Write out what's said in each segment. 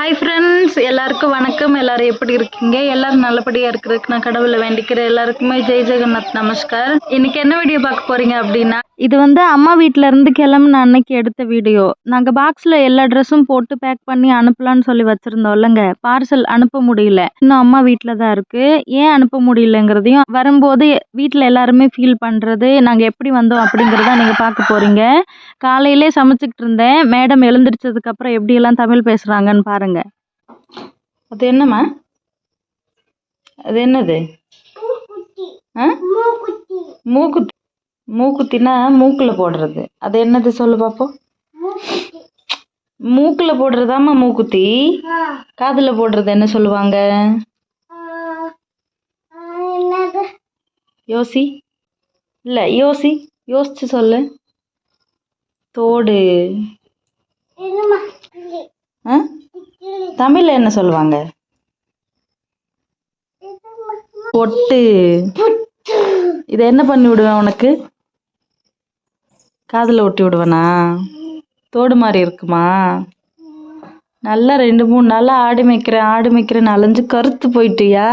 Hi friends எல்லாருக்கும் வணக்கம். எல்லாரும் எப்படி இருக்கீங்க? எல்லாரும் நல்லபடியாக இருக்கிறதுக்கு நான் கடவுளை வேண்டிக்கிறேன். எல்லாருக்குமே ஜெய் ஜெகநாத் நமஸ்கார். இன்னைக்கு என்ன வீடியோ பார்க்க போறீங்க அப்படின்னா இது வந்து அம்மா வீட்ல இருந்து கிளம்புன அன்னைக்கு எடுத்த வீடியோ. நாங்கள் பாக்ஸில் எல்லா ட்ரெஸ்ஸும் போட்டு பேக் பண்ணி அனுப்பலாம்னு சொல்லி வச்சுருந்தோம் இல்லைங்க. பார்சல் அனுப்ப முடியல. இன்னும் அம்மா வீட்டில் தான் இருக்கு. ஏன் அனுப்ப முடியலங்கிறதையும் வரும்போது வீட்டில் எல்லாருமே ஃபீல் பண்ணுறது நாங்கள் எப்படி வந்தோம் அப்படிங்கிறத நீங்கள் பார்க்க போறீங்க. காலையிலே சமைச்சிக்கிட்டு இருந்தேன். மேடம் எழுந்திரிச்சதுக்கு அப்புறம் எப்படியெல்லாம் தமிழ் பேசுகிறாங்கன்னு பாருங்க. அது என்னம்மா? அது என்னது? மூக்குத்தி. மூக்குத்தினா மூக்கில் போடுறது. அது என்னது சொல்லு பார்ப்போம் மூக்கில் போடுறதாம்மா மூக்குத்தி. காதில் போடுறது என்ன சொல்லுவாங்க? யோசி. இல்லை யோசி. யோசிச்சு சொல்லு. தோடு. தமிழ்ல என்ன சொல்லுவாங்க? பொட்டு. இதை என்ன பண்ணி விடுவேன் உனக்கு? காதில் ஒட்டி விடுவேனா? தோடு மாதிரி இருக்குமா? நல்லா ரெண்டு மூணு நாளாக ஆடு மேய்க்கிறேன் ஆடு மேய்க்கிறேன் அலைஞ்சு கருத்து போயிட்டியா?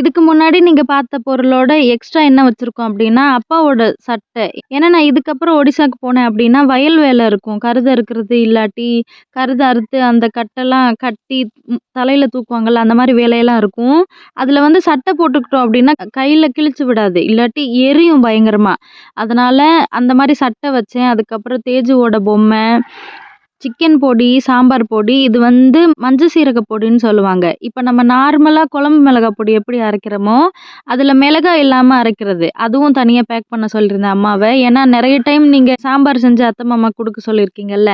இதுக்கு முன்னாடி நீங்கள் பார்த்த பொருளோட எக்ஸ்ட்ரா என்ன வச்சுருக்கோம் அப்படின்னா அப்பாவோட சட்டை. ஏன்னா நான் இதுக்கப்புறம் ஒடிசாக்கு போனேன் அப்படின்னா வயல் வேலை இருக்கும். கருது அறுக்கிறது இல்லாட்டி கருது அறுத்து அந்த கட்டெல்லாம் கட்டி தலையில் தூக்குவாங்கள்ல தூக்குவாங்கல்ல அந்த மாதிரி வேலையெல்லாம் இருக்கும். அதில் வந்து சட்டை போட்டுக்கிட்டோம் அப்படின்னா கையில் கிழிச்சு விடாது. இல்லாட்டி எரியும் பயங்கரமாக அதனால் அந்த மாதிரி சட்டை வச்சேன். அதுக்கப்புறம் தேஜுவோட பொம்மை சிக்கன் பொடி சாம்பார் பொடி இது வந்து மஞ்சள் சீரக பொடின்னு சொல்லுவாங்க. இப்போ நம்ம நார்மலாக குழம்பு மிளகாய் பொடி எப்படி அரைக்கிறோமோ அதில் மிளகாய் இல்லாமல் அரைக்கிறது. அதுவும் தனியாக பேக் பண்ண சொல்லியிருந்தேன் அம்மாவை. ஏன்னா நிறைய டைம் நீங்கள் சாம்பார் செஞ்சு அத்தை மாமா கொடுக்க சொல்லியிருக்கீங்கல்ல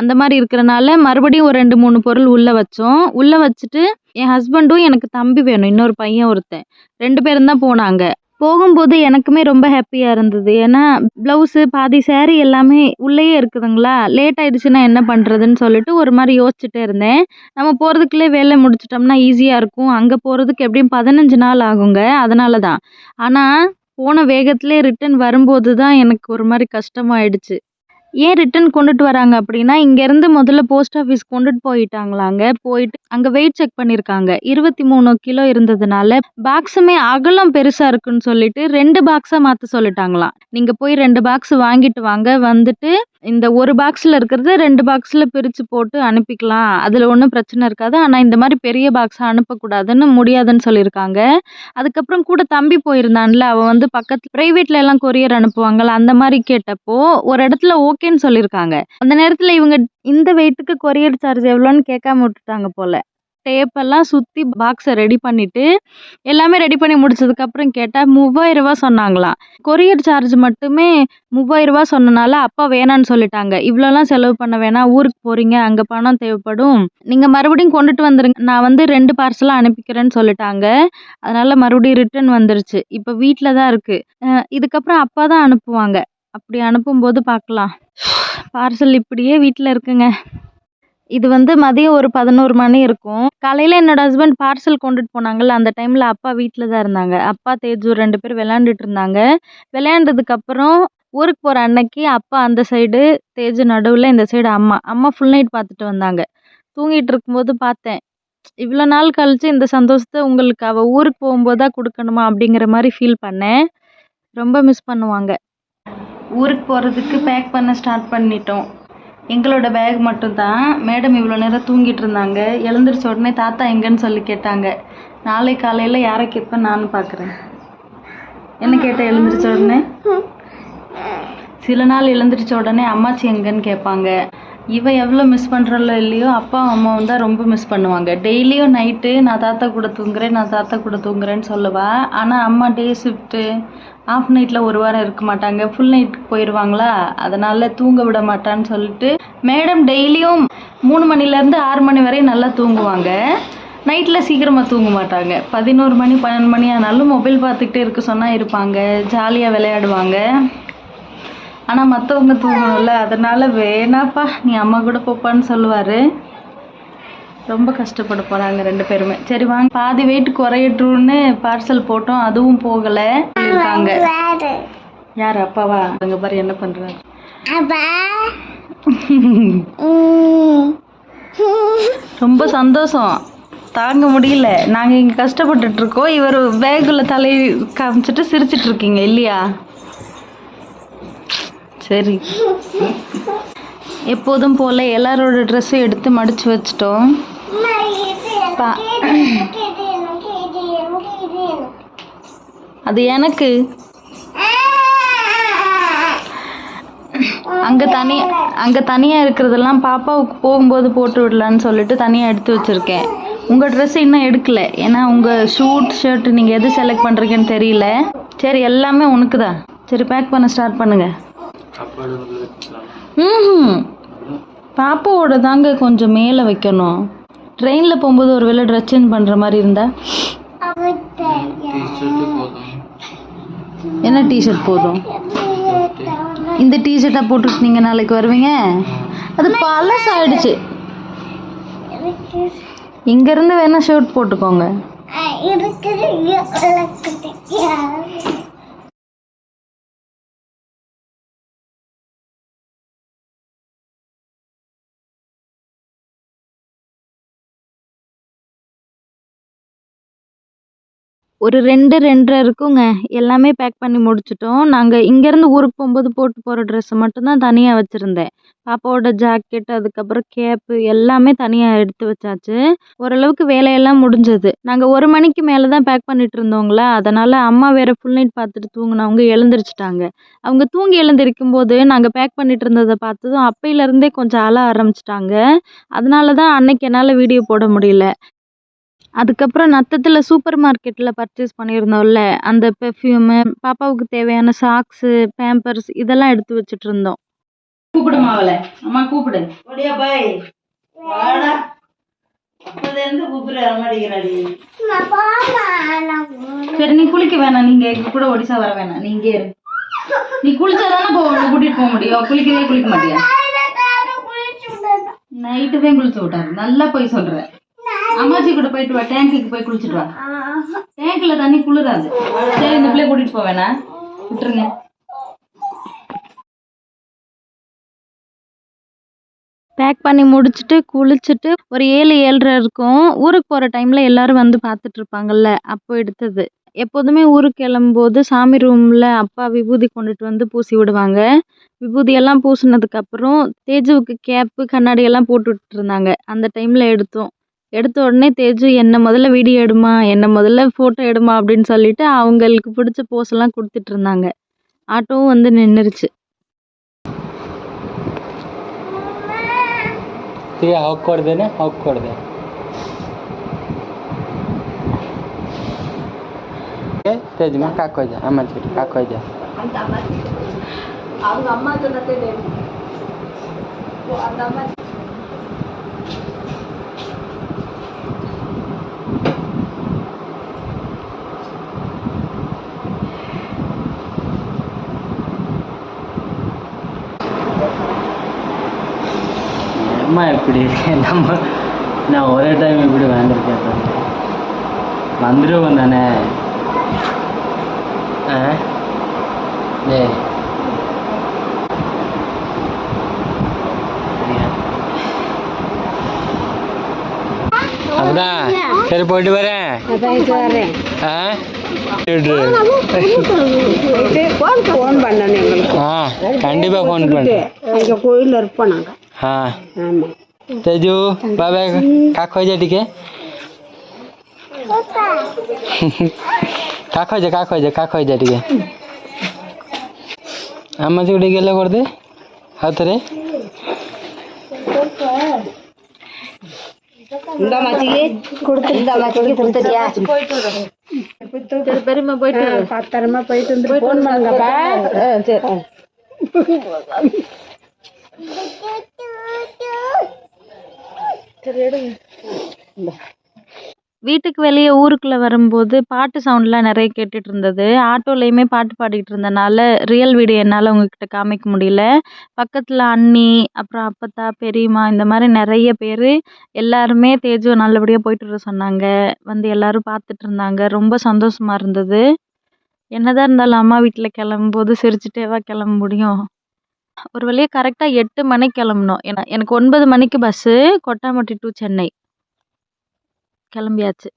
அந்த மாதிரி இருக்கிறனால மறுபடியும் ஒரு ரெண்டு மூணு பொருள் உள்ளே வச்சோம். உள்ளே வச்சுட்டு என் ஹஸ்பண்டும் எனக்கு தம்பி வேணும். இன்னொரு பையன் ஒருத்தன். ரெண்டு பேரும் தான் போனாங்க. போகும்போது எனக்குமே ரொம்ப ஹாப்பியாக இருந்தது. ஏன்னா ப்ளவுஸு பாதி சேரீ எல்லாமே உள்ளேயே இருக்குதுங்களா? லேட் ஆயிடுச்சுன்னா என்ன பண்ணுறதுன்னு சொல்லிட்டு ஒரு மாதிரி யோசிச்சுட்டே இருந்தேன். நம்ம போகிறதுக்குள்ளே வேலை முடிச்சிட்டோம்னா ஈஸியாக இருக்கும். அங்கே போகிறதுக்கு எப்படியும் பதினஞ்சு நாள் ஆகுங்க. அதனால தான். ஆனால் போன வேகத்திலே ரிட்டன் வரும்போது தான் எனக்கு ஒரு மாதிரி கஷ்டமாயிடுச்சு. ஏன் ரிட்டன் கொண்டுட்டு வராங்க அப்படின்னா இங்கேருந்து முதல்ல போஸ்ட் ஆஃபீஸ் கொண்டுட்டு போயிட்டாங்களாங்க. போயிட்டு அங்கே வெயிட் செக் பண்ணியிருக்காங்க இருபத்தி மூணு கிலோ இருந்ததுனால பாக்ஸுமே அகலம் பெருசாக இருக்குன்னு சொல்லிட்டு ரெண்டு பாக்ஸாக மாற்ற சொல்லிட்டாங்களாம். நீங்கள் போய் ரெண்டு பாக்ஸ் வாங்கிட்டு வாங்க. வந்துட்டு இந்த ஒரு பாக்ஸில் இருக்கிறது ரெண்டு பாக்ஸில் பிரித்து போட்டு அனுப்பிக்கலாம். அதில் ஒன்றும் பிரச்சனை இருக்காது. ஆனால் இந்த மாதிரி பெரிய பாக்ஸாக அனுப்பக்கூடாதுன்னு முடியாதுன்னு சொல்லியிருக்காங்க. அதுக்கப்புறம் கூட தம்பி போயிருந்தான்ல அவன் வந்து பக்கத்து ப்ரைவேட்ல எல்லாம் கொரியர் அனுப்புவாங்கல்ல அந்த மாதிரி கேட்டப்போ ஒரு இடத்துல ஓகேன்னு சொல்லியிருக்காங்க. அந்த நேரத்தில் இவங்க இந்த வெயிட்டுக்கு கொரியர் சார்ஜ் எவ்வளோன்னு கேட்காம விட்டுட்டாங்க போல. டேப்பெல்லாம் சுற்றி பாக்ஸை ரெடி பண்ணிவிட்டு எல்லாமே ரெடி பண்ணி முடிச்சதுக்கப்புறம் கேட்டால் மூவாயிரம் சொன்னாங்களாம் கொரியர் சார்ஜ் மட்டுமே மூவாயிரம் சொன்னனால அப்பா வேணான்னு சொல்லிட்டாங்க. இவ்வளோலாம் செலவு பண்ண வேணாம் ஊருக்கு போகிறீங்க அங்கே பணம் தேவைப்படும். நீங்கள் மறுபடியும் கொண்டுட்டு வந்துருங்க நான் வந்து ரெண்டு பார்சலாக அனுப்பிக்கிறேன்னு சொல்லிட்டாங்க. அதனால் மறுபடியும் ரிட்டர்ன் வந்துருச்சு. இப்போ வீட்டில் தான் இருக்குது இதுக்கப்புறம் அப்பா தான் அனுப்புவாங்க. அப்படி அனுப்பும்போது பார்க்கலாம் பார்சல் இப்படியே வீட்டில் இருக்குங்க. இது வந்து மதியம் ஒரு பதினோரு மணி இருக்கும். காலையில் என்னோட ஹஸ்பண்ட் பார்சல் கொண்டுட்டு போனாங்கல்ல அந்த டைமில் அப்பா வீட்டில் தான் இருந்தாங்க. அப்பா தேஜு ரெண்டு பேரும் விளையாண்டுட்டு இருந்தாங்க. விளையாண்டதுக்கப்புறம் ஊருக்கு போகிற அன்னைக்கு அப்பா அந்த சைடு தேஜு நடுவில் இந்த சைடு அம்மா அம்மா ஃபுல் நைட் பார்த்துட்டு வந்தாங்க. தூங்கிட்டு இருக்கும்போது பார்த்தேன் இவ்வளோ நாள் கழித்து இந்த சந்தோஷத்தை உங்களுக்கு அவள் ஊருக்கு போகும்போது தான் கொடுக்கணுமா அப்படிங்கிற மாதிரி ஃபீல் பண்ணேன். ரொம்ப மிஸ் பண்ணுவாங்க. ஊருக்கு போகிறதுக்கு பேக் பண்ண ஸ்டார்ட் பண்ணிட்டோம். எங்களோட பேக் மட்டும்தான். மேடம் இவ்வளோ நேரம் தூங்கிட்டு இருந்தாங்க. எழுந்திரிச்ச உடனே தாத்தா எங்கன்னு சொல்லி கேட்டாங்க. நாளை காலையில் யாரை கேட்பேன் நானும் பார்க்குறேன். என்ன கேட்ட எழுந்திரிச்ச உடனே? சில நாள் எழுந்திரிச்ச உடனே அம்மாச்சி எங்கன்னு கேட்பாங்க. இவன் எவ்வளோ மிஸ் பண்ணுறல இல்லையோ அப்பா அம்மாவும் தான் ரொம்ப மிஸ் பண்ணுவாங்க. டெய்லியும் நைட்டு நான் தாத்தா கூட தூங்குறேன் நான் தாத்தா கூட தூங்குறேன்னு சொல்லுவாள் ஆனால் அம்மா டே ஷிஃப்ட்டு ஆஃப் நைட்டில் ஒரு வாரம் இருக்க மாட்டாங்க. ஃபுல் நைட்டுக்கு போயிடுவாங்களா அதனால் தூங்க விட மாட்டான்னு சொல்லிட்டு மேடம் டெய்லியும் மூணு மணிலேருந்து ஆறு மணி வரையும் நல்லா தூங்குவாங்க. நைட்டில் சீக்கிரமாக தூங்க மாட்டாங்க. பதினோரு மணி பன்னெண்டு மணி ஆனாலும் மொபைல் பார்த்துக்கிட்டே இருக்க சொன்னால் இருப்பாங்க. ஜாலியாக விளையாடுவாங்க. ஆனால் மற்றவங்க தூங்கணும்ல அதனால வேணாப்பா நீ அம்மா கூட போப்பான்னு சொல்லுவார். ரொம்ப கஷ்டப்பட போகிறாங்க ரெண்டு பேருமே. சரி வாங்க. பாதி வெயிட் குறையட்டும்னு பார்சல் போட்டோம் அதுவும் போகலை. சொல்லியிருக்காங்க. யார் அப்பாவா? அங்கே பாரு என்ன பண்ணுறாரு ரொம்ப சந்தோஷம். தாங்க முடியல. நாங்கள் இங்கே கஷ்டப்பட்டுட்டு இருக்கோம். இவர் பேக்குள்ள தலையை காமிச்சிட்டு சிரிச்சிட்டு இருக்கீங்க இல்லையா? சரி. எப்போதும் போல் எல்லாரோட ட்ரெஸ்ஸும் எடுத்து மடித்து வச்சிட்டோம். பா- அது எனக்கு. அங்கே தனி அங்கே தனியாக இருக்கிறதெல்லாம் பாப்பாவுக்கு போகும்போது போட்டு விடலான்னு சொல்லிட்டு தனியாக எடுத்து வச்சுருக்கேன். உங்கள் ட்ரெஸ் இன்னும் எடுக்கல. ஏன்னா உங்கள் ஷூட் ஷர்ட் நீங்கள் எது செலக்ட் பண்ணுறீங்கன்னு தெரியல. சரி எல்லாமே உனக்கு தான் சரி பேக் பண்ண ஸ்டார்ட் பண்ணுங்க. ம் பாப்பாவோட தாங்க கொஞ்சம் மேலே வைக்கணும். ட்ரெயினில் போகும்போது ஒரு வேளை ட்ரெஸ் சேஞ்ச் பண்ணுற மாதிரி இருந்தா? என்ன டிஷர்ட் போதும்? இந்த டிஷர்ட்டை போட்டுட்டு நீங்கள் நாளைக்கு வருவீங்க? அது பழசாயிடுச்சு. இங்கேருந்து வேணா ஷர்ட் போட்டுக்கோங்க. ஒரு ரெண்டு ரெண்டரை இருக்குங்க. எல்லாமே பேக் பண்ணி முடிச்சிட்டோம். நாங்கள் இங்கேருந்து ஊருக்கு போகும்போது போட்டு போகிற ட்ரெஸ்ஸை மட்டும்தான் தனியாக வச்சுருந்தேன். பாப்பாவோட ஜாக்கெட் அதுக்கப்புறம் கேப்பு எல்லாமே தனியாக எடுத்து வச்சாச்சு. ஓரளவுக்கு வேலையெல்லாம் முடிஞ்சது. நாங்கள் ஒரு மணிக்கு மேலே தான் பேக் பண்ணிட்டு இருந்தோங்களா. அதனால் அம்மா வேறு ஃபுல் நைட் பார்த்துட்டு தூங்கினவங்க எழுந்திரிச்சிட்டாங்க. அவங்க தூங்கி எழுந்திருக்கும் போது நாங்கள் பேக் பண்ணிட்டு இருந்ததை பார்த்ததும் அப்பையிலேருந்தே கொஞ்சம் அழ ஆரம்பிச்சிட்டாங்க. அதனால தான் அன்னைக்கு என்னால் வீடியோ போட முடியல. அதுக்கப்புறம் நத்தத்தில் சூப்பர் மார்க்கெட்டில் பர்ச்சேஸ் பண்ணியிருந்தோம்ல அந்த பெர்ஃப்யூமு பாப்பாவுக்கு தேவையான சாக்ஸு பேம்பர்ஸ் இதெல்லாம் எடுத்து வச்சுட்டு இருந்தோம் கூப்பிடுமா அவளை அம்மா கூப்பிடு. ஒடியா பாய். வாடா. அம்மாடிக்கிறாடி சரி நீ குளிக்க வேணாம். நீங்க எங்க கூட ஒடிசா வர வேணாம். நீ இங்கே இரு. நீ குளிச்சாதானே போ உன்னை கூட்டிட்டு போக முடியும். குளிக்கவே குளிக்க மாட்டியா? நைட்டு தான் குளிச்சு விட்டாரு. நல்லா போய் சொல்ற. அம்மாச்சி கூட போயிட்டு வா டேங்குக்கு போய் குளிச்சுட்டு வா. டேங்க்ல தண்ணி குளிராது. சரி இந்த பிள்ளைய கூட்டிட்டு போவேனா விட்டுருங்க. பேக் பண்ணி முடிச்சுட்டு குளிச்சுட்டு ஒரு ஏழு ஏழரை இருக்கும். ஊருக்கு போகிற டைமில் எல்லாரும் வந்து பார்த்துட்டு இருப்பாங்கல்ல அப்போ எடுத்தது. எப்போதுமே ஊருக்கு கிளம்பும்போது சாமி ரூமில் அப்பா விபூதி கொண்டுட்டு வந்து பூசி விடுவாங்க. விபூதியெல்லாம் பூசினதுக்கப்புறம் தேஜுவுக்கு கேப்பு கண்ணாடி எல்லாம் போட்டு விட்டுருந்தாங்க. அந்த டைமில் எடுத்தோம். எடுத்த உடனே தேஜு என்னை முதல்ல வீடியோ எடுமா என்னை முதல்ல ஃபோட்டோ எடுமா அப்படின்னு சொல்லிட்டு அவங்களுக்கு பிடிச்ச போஸ் எல்லாம் கொடுத்துட்டு இருந்தாங்க ஆட்டோவும் வந்து நின்றுருச்சு ಈಗ ಹಾಕಿ ಕೊಡ್ದೇನೆ ಹಾಕಿ ಕೊಡ್ದೆ ತೇಜಮ್ಮ ಕಾಕೋಯ್ದ ಅಮ್ಮ ಚಿಟ್ಟು ಕಾಕೋಯ್ದ அவங்க அம்மா சொன்னதே அம்மா எப்படி? நம்ம நான் ஒரே டைம் இப்படி வந்திருக்கேன் வந்துடுவோம் தானே? ஆ? டேய். அப்படியா சரி போயிட்டு வரேன். ஆ? விடு. ஃபோன் பண்ணுறேன் அங்கே கோயிலில் இருப்போம் நாங்கள் ಹಾಂ ತೇಜು ಬಾಬೆ ಕಾಕ ಹೋಯ್ಜೆ ಟಿಕೆ ಕಾಕ ಹೋಯ್ಜೆ ಕಾಕ ಹೋಯ್ಜೆ ಕಾಕ ಹೋಯ್ಜೆ ಟಿಕೆ ಅಮ್ಮಜ್ಜಿ ಗುಡಿ ಗೆಲ್ಲ ಕೊಡ್ದೆ ಆತರ போயிட்டு வீட்டுக்கு வெளியே ஊருக்குள்ள வரும்போது பாட்டு சவுண்ட்லாம் நிறைய கேட்டுட்டு இருந்தது ஆட்டோலையுமே பாட்டு பாடிட்டு இருந்தனால ரியல் வீடியோ என்னால் உங்ககிட்ட காமிக்க முடியல. பக்கத்தில் அண்ணி அப்புறம் அப்பத்தா பெரியம்மா இந்த மாதிரி நிறைய பேர் எல்லாருமே தேஜுவை நல்லபடியாக போயிட்டு வர சொன்னாங்க. வந்து எல்லாரும் பார்த்துட்டு இருந்தாங்க ரொம்ப சந்தோஷமா இருந்தது. என்னதான் இருந்தாலும் அம்மா வீட்டில் கிளம்பும்போது சிரிச்சுட்டேவா கிளம்ப முடியும்? ஒரு வழியாக கரெக்டாக எட்டு மணிக்கு கிளம்புனோம் ஏன்னா எனக்கு ஒன்பது மணிக்கு பஸ்ஸு கொட்டாம்பட்டி டு சென்னை. கிளம்பியாச்சு.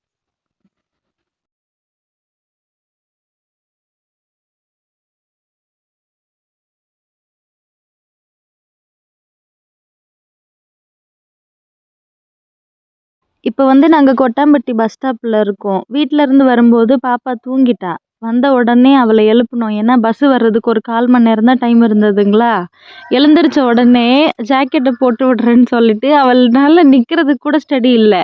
இப்போ வந்து நாங்கள் கொட்டாம்பட்டி பஸ் ஸ்டாப்பில் இருக்கோம். வீட்டில் இருந்து வரும்போது பாப்பா தூங்கிட்டா. வந்த உடனே அவளை எழுப்பினோம் ஏன்னா பஸ்ஸு வர்றதுக்கு ஒரு கால் மணி நேரம் தான் டைம் இருந்ததுங்களா? எழுந்திரிச்ச உடனே ஜாக்கெட்டை போட்டு விட்றேன்னு சொல்லிட்டு அவள்னால நிற்கிறதுக்கு கூட ஸ்டடி இல்லை.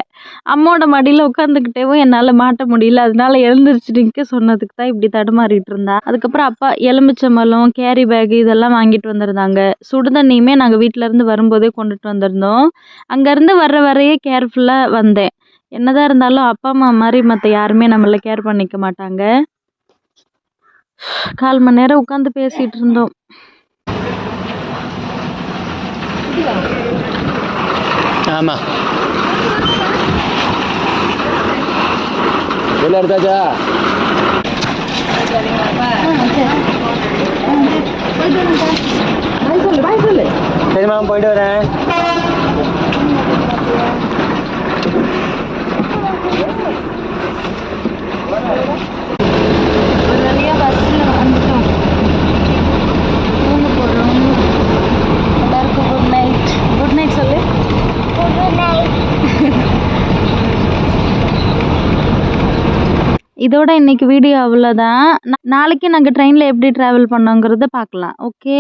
அம்மாவோட மடியில் உட்காந்துக்கிட்டேவும் என்னால் மாட்ட முடியல. அதனால எழுந்திரிச்சு நிற்க சொன்னதுக்கு தான் இப்படி தடுமாறிட்டு இருந்தா. அதுக்கப்புறம் அப்பா எலுமிச்சம்பழம் கேரி பேக் இதெல்லாம் வாங்கிட்டு வந்திருந்தாங்க. சுடுதண்ணியுமே நாங்கள் வீட்டிலேருந்து வரும்போதே கொண்டுட்டு வந்திருந்தோம். அங்கேருந்து வர்ற வரையே கேர்ஃபுல்லாக வந்தேன். என்னதான் இருந்தாலும் அப்பா அம்மா மாதிரி மற்ற யாருமே நம்மளை கேர் பண்ணிக்க மாட்டாங்க. கால் மணி நேரம் உட்காந்து பேசிகிட்டு இருந்தோம். ஆமாம் எல்லாம் எடுத்தாச்சா சரிம்மா போயிட்டு வரேன். ஒரு வழியாக வந்துட்டோம் தூங்க போகிறோம் எல்லாருக்கும் குட் நைட் குட் நைட் சொல்லு இதோட இன்னைக்கு வீடியோ அவ்வளோதான் நாளைக்கு நாங்கள் ட்ரெயினில் எப்படி ட்ராவல் பண்ணோங்கிறத பார்க்கலாம். Okay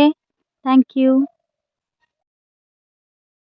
thank you